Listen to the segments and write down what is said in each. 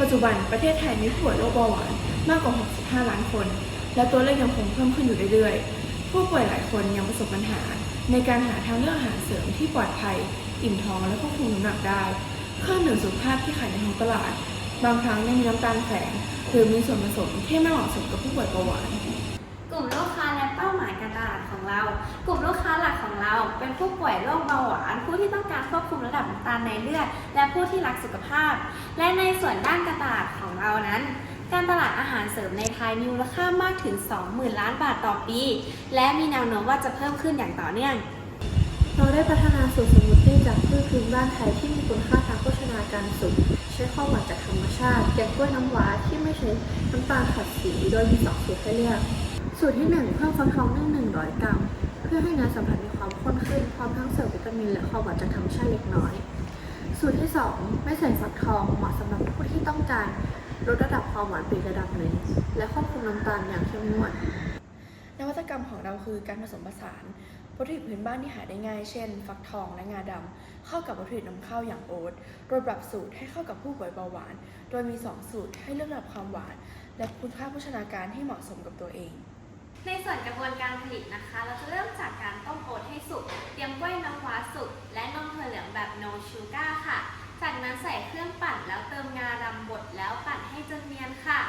ปัจจุบันประเทศไทยมีผู้ป่วยโรคเบาหวานมากกว่า 65 ล้านคน และตัวเลขยังคงเพิ่มขึ้นอยู่เรื่อยๆ ผู้ป่วยหลายคนยังประสบปัญหา ในการหาทางเลือกอาหารเสริมที่ปลอดภัย อิ่มท้องและควบคุมน้ำหนักได้ เครื่องดื่มสุขภาพที่ขายในท้องตลาด บางครั้งยังมีน้ำตาลแฝงหรือมีส่วนผสมที่ไม่เหมาะสมกับผู้ป่วยเบาหวาน กลุ่มลูกค้าและเป้าหมายการตลาดของเรา กลุ่ม เป็นผู้ป่วยโรคเบาหวาน ผู้ที่ต้องการควบคุมระดับน้ำตาลในเลือด และผู้ที่รักสุขภาพ และในส่วนด้านการตลาดของเรานั้นการตลาดอาหารเสริมในไทยมีมูลค่ามากถึง 20,000 ล้านบาทต่อปี และมีแนวโน้มว่าจะเพิ่มขึ้นอย่างต่อเนื่อง เราได้พัฒนาสูตรสมูทตี้จากพืชพื้นบ้านไทยที่มีคุณค่าทางโภชนาการสูง ใช้ข้าวหวานจากธรรมชาติอย่างกล้วยน้ำว้าที่ไม่ใช้น้ำตาลขัดสีโดยมีสองสูตรให้เลือก สูตรที่ 1 เพิ่มฟักทองนึ่ง100 กรัม เพื่อให้เนื้อสัมผัสมีความข้นามินและข้าวหวานจากธรรมชาติเล็กน้อย สูตรที่ 2 ไม่ใส่ฟักทองเหมาะสำหรับผู้ที่ต้องการลดระดับความหวานไประดับหนึ่งและควบคุมน้ำตาลอย่างเข้มงวด นวัตกรรมของเราคือการผสมผสานวัตถุดิบพื้นบ้านที่หาได้ง่าย เช่น ฟักทองและงาดำเข้ากับวัตถุดิบนำเข้าอย่างโอ๊ตโดยปรับสูตรให้เข้ากับผู้ป่วยเบาหวาน โดยมี 2 สูตรให้เลือกระดับความหวาน และคุณค่าโภชนาการที่เหมาะสมกับตัวเอง ในส่วนกระบวนการผลิตนะคะ เราจะเริ่มจากการต้ม no sugar ค่ะ จากนั้นใส่เครื่องปั่นแล้วเติมงาดำบดแล้วปั่นให้จนเนียนค่ะ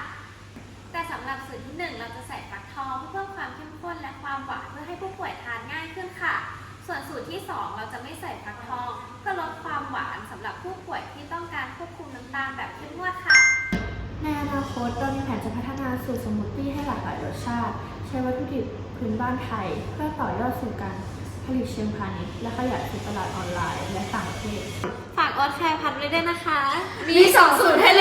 แต่สำหรับสูตรที่ 1 เราจะใส่ฟักทองเพื่อเพิ่มความเข้มข้นและความหวานเพื่อให้ผู้ป่วยทานง่ายขึ้นค่ะ ส่วนสูตรที่ 2 เราจะไม่ใส่ฟักทองเพื่อลดความหวานสำหรับผู้ป่วยที่ต้องการควบคุมน้ำตาลแบบเข้มงวดค่ะในอนาคตเรามีแผนจะพัฒนาสูตรสมูทตี้ให้หลากหลายรสชาติ ใช้วัตถุดิบพื้นบ้านไทย เพื่อต่อยอดสู่การ ลิตเชิงพาณิชย์และขยายสู่ตลาดออนไลน์และต่างประเทศ ฝากโอ๊ตแคร์พัดไว้ด้วยนะคะ มีสองสูตรให้เลื